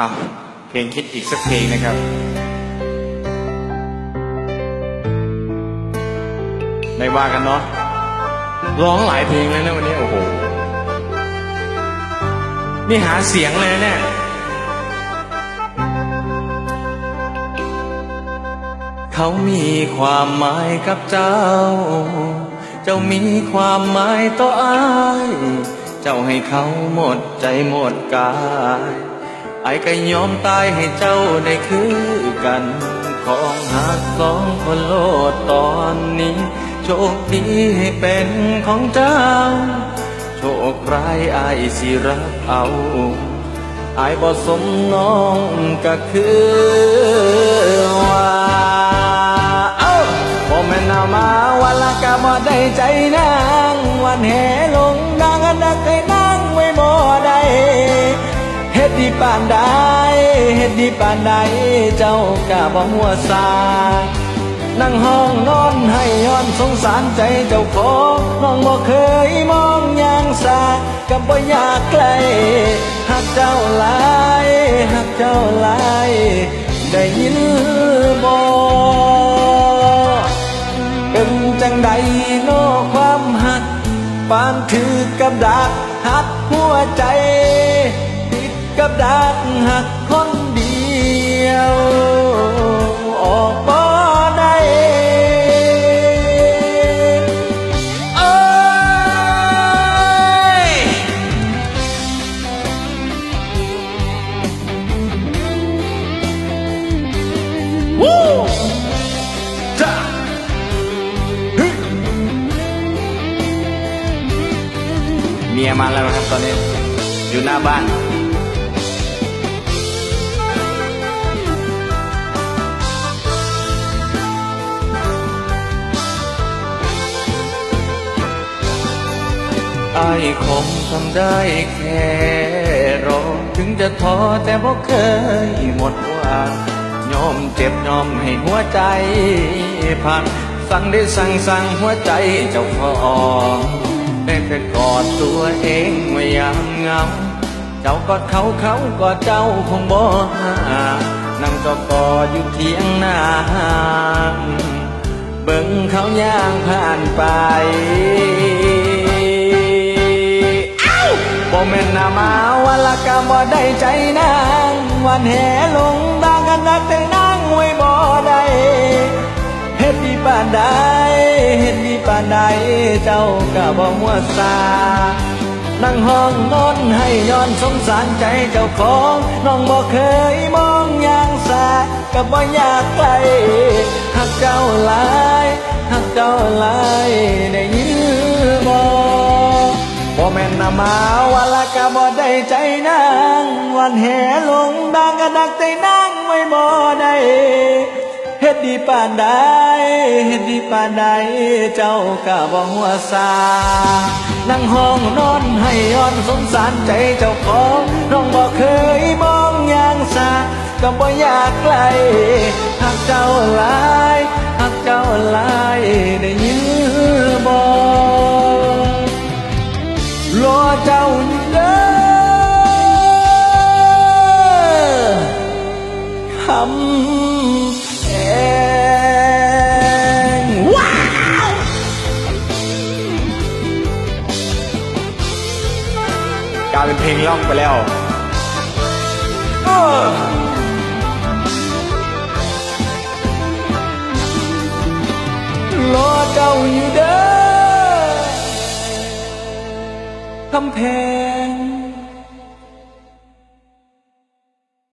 อะเพลงคิดอีกสักเพลงนะครับ ไม่ว่ากันเนาะร้องหลายเพลงเลยนะวันนี้ โอ้โห นี่หาเสียงเลยนะเนี่ยเขามีความหมายกับเจ้า เจ้ามีความหมายต่ออาย เจ้าให้เขาหมดใจหมดกาย ไอ้ก็ยอมตายให้เจ้าได้คือกัน ของหักสองคนโลดตอนนี้ โชคดีให้เป็นของเจ้า โชคร้ายไอายสิรับเอาไอายบ่สมน้องก็คือว่าเอ้าบ่แม่นามาวันละก็บ่ได้ใจนางวันแห่ลงดังอันดักให้นา ปานใดเฮ็ดดีปานใดเจ้าก็บ่หัวซานั่งห้องนอนให้ย้อนสงสารใจเจ้าของน้องบ่เคยมองอย่างสากับบ่อยากไกลหักเจ้าหลายหักเจ้าหลายได้ยินบ่เป็นจังใดโนอความหักปานถือกับดัก ดักหักคนเดียว ออกบ่ได้เอ้ยวู้จ้าฮึเมียมาแล้วนะครับตอนนี้ อยู่หน้าบ้าน ไอ้คงทำได้แค่รอถึงจะท้อแต่บ่เคยหมดหวังยอมเจ็บยอมให้หัวใจพังสั่งได้สั่งสั่งหัวใจเจ้าของได้แต่กอดตัวเองไว้ยามเงา เจ้ากอดเขาเขากอดเจ้าคงบ่ห่างนั่งจอกอดอยู่เทียงนาเบิ่งเขาย่างผ่านไป กะบ่ได้ใจนางวันแห่ลงบางกันนักแต่นางไว้บ่ได้เฮ็ดดีปานใดเฮ็ดดีปานใดเจ้าก็บ่มัวซานั่งห้องนอนให้ย้อนสงสารใจเจ้าของน้องบ่เคยมองอย่างสาก็บ่อยากไกลหักเจ้าหลายหักเจ้าหลาย มาวันละกะบ่ได้ใจนางวันแห่ลงดังกะดักใจนางไว้บ่ได้เฮ็ดดีปานใดเฮ็ดดีปานใดเจ้าก็บ่หัวซานั่งห้องนอนให้ย้อนสงสารใจเจ้าของน้องบ่เคยมองอย่างสาก็บ่อยากไกลหักเจ้าหลายหักเจ้าหลายได้ เพลงล่องไปแล้วเออรอเจ้าอยู่เด้อคำแพง